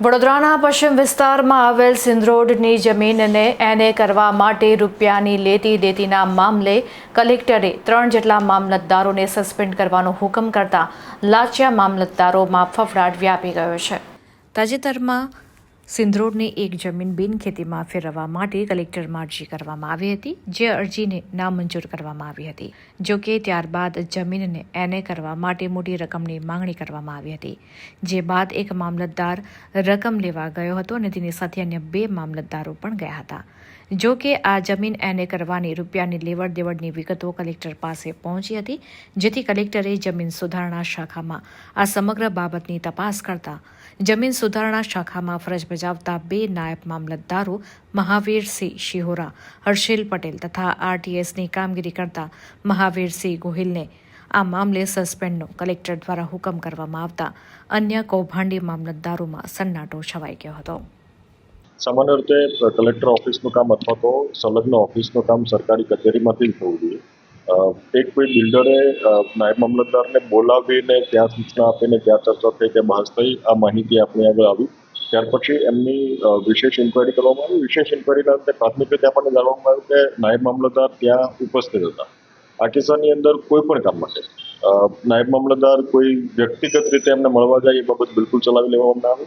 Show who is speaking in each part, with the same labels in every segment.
Speaker 1: વડોદરાના પશ્ચિમ વિસ્તારમાં આવેલ સિંધરોડની જમીનને એને કરવા માટે રૂપિયાની લેતી દેતીના મામલે કલેક્ટરે ત્રણ જેટલા મામલતદારોને સસ્પેન્ડ કરવાનો હુકમ કરતા લાચિયા મામલતદારોમાં ફફડાટ વ્યાપી ગયો છે. તાજેતરમાં સિંધરોડની એક જમીન બિનખેતીમાં ફેરવવા માટે કલેક્ટરમાં અરજી કરવામાં આવી હતી, જે અરજીને નામંજૂર કરવામાં આવી હતી, જો કે ત્યારબાદ જમીનને એને કરવા માટે મોટી રકમની માંગણી કરવામાં આવી હતી, જે બાદ એક મામલતદાર રકમ લેવા ગયો હતો અને તેની સાથે અન્ય બે મામલતદારો પણ ગયા હતા. જો કે આ જમીન એને કરવાની રૂપિયાની લેવડ દેવડની વિગતો કલેક્ટર પાસે પહોંચી હતી, જેથી કલેક્ટરે જમીન સુધારણા શાખામાં આ સમગ્ર બાબતની તપાસ કરતા જમીન સુધારણા શાખામાં ફરજ બજાવતા બે નાયબ મામલતદારો મહાવીરસિંહ શિહોરા, હર્ષિલ પટેલ તથા આરટીએસની કામગીરી કરતા મહાવીરસિંહ ગોહિલને આ મામલે સસ્પેન્ડનો કલેક્ટર દ્વારા હુકમ કરવામાં આવતા અન્ય કૌભાંડી મામલતદારોમાં સન્નાટો છવાઈ ગયો હતો.
Speaker 2: સામાન્ય રીતે કલેક્ટર ઓફિસનું કામ અથવા તો સંલગ્ન ઓફિસનું કામ સરકારી કચેરીમાંથી જ થવું જોઈએ. એક કોઈ બિલ્ડરે નાયબ મામલતદારને બોલાવીને ત્યાં સૂચના આપીને ત્યાં ચર્ચા થઈ કે બહાર થઈ, આ માહિતી આપણી આગળ આવી. ત્યાર પછી એમની વિશેષ ઇન્કવાયરી કરવામાં આવી. વિશેષ ઇન્કવાયરીના અંતે પ્રાથમિક રીતે આપણને જાણવામાં આવ્યું કે નાયબ મામલતદાર ત્યાં ઉપસ્થિત હતા. આ કિસ્સાની અંદર કોઈ પણ કામ માટે. નાયબ મામલતદાર કોઈ વ્યક્તિગત રીતે એમને મળવા જાય એ બાબત બિલકુલ ચલાવી લેવામાં આવે.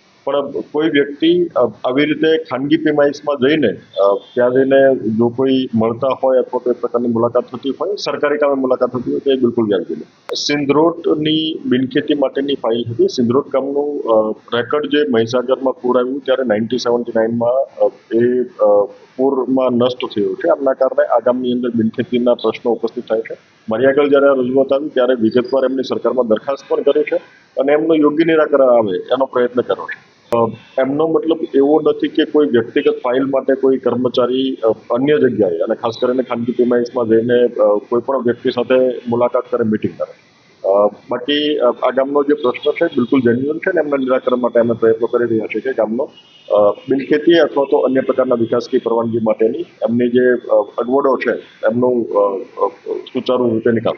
Speaker 2: પણ કોઈ વ્યક્તિ આવી રીતે ખાનગી પ્રિમાઇસમાં જઈને ત્યાં જઈને જો કોઈ મળતા હોય અથવા કોઈ પ્રકારની મુલાકાત થતી હોય, સરકારી કામે મુલાકાત થતી હોય તો એ બિલકુલ વ્યાજબી નહીં સિંધરોટની બિનખેતી માટેની ફાઇલ હતી. સિંધરોટ ગામનું રેકર્ડ જે મહીસાગરમાં પૂર આવ્યું ત્યારે નાઇન્ટી સેવન્ટી નાઇનમાં એ પૂરમાં નષ્ટ થયું છે. આમના કારણે આ ગામની અંદર બિનખેતીના પ્રશ્નો ઉપસ્થિત થાય છે. મારી આગળ જ્યારે રજૂઆત આવી ત્યારે વિગતવાર એમની સરકારમાં દરખાસ્ત પણ કરી છે અને એમનું યોગ્ય નિરાકરણ આવે એનો પ્રયત્ન કર્યો છે. એમનો મતલબ એવો નથી કે કોઈ વ્યક્તિગત ફાઇલ માટે કોઈ કર્મચારી અન્ય જગ્યાએ અને ખાસ કરીને ખાનગી પ્રિમાઇસમાં જઈને કોઈ પણ વ્યક્તિ સાથે મુલાકાત કરે, મિટિંગ કરે. બાકી આ ગામનો જે પ્રશ્ન છે બિલકુલ જેન્યુઅન છે ને એમના નિરાકરણ માટે અમે પ્રયત્નો કરી રહ્યા છીએ કે ગામનો બિનખેતી અથવા તો અન્ય પ્રકારના વિકાસની પરવાનગી માટેની એમની જે અગવડો છે એમનું સુચારુ રીતે નિકાલ.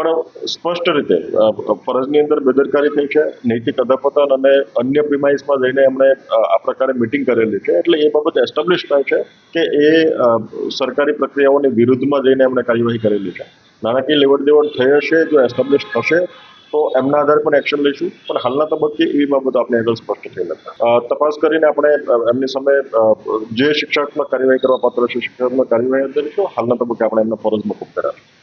Speaker 2: પણ સ્પષ્ટ રીતે ફરજની અંદર બેદરકારી થઈ છે, નૈતિક અધપતન અને અન્ય પ્રિમાઇસમાં જઈને એમણે આ પ્રકારે મિટિંગ કરેલી છે. એટલે એ બાબત એસ્ટાબ્લિશ થાય છે કે એ સરકારી પ્રક્રિયાઓની વિરુદ્ધમાં જઈને એમણે કાર્યવાહી કરેલી છે. નાણાકીય લેવડ દેવડ થઈ હશે, જો એસ્ટાબ્લિશ થશે, તો એમના આધારે પણ એક્શન લઈશું. પણ હાલના તબક્કે એવી બાબત આપણે આગળ સ્પષ્ટ થઈ નથી. તપાસ કરીને આપણે એમની સામે જે શિક્ષાત્મક કાર્યવાહી કરવા પાત્ર છે, શિક્ષાત્મક કાર્યવાહી કરીશું હાલના તબક્કે આપણે એમને ફરજ મોકૂફ કર્યા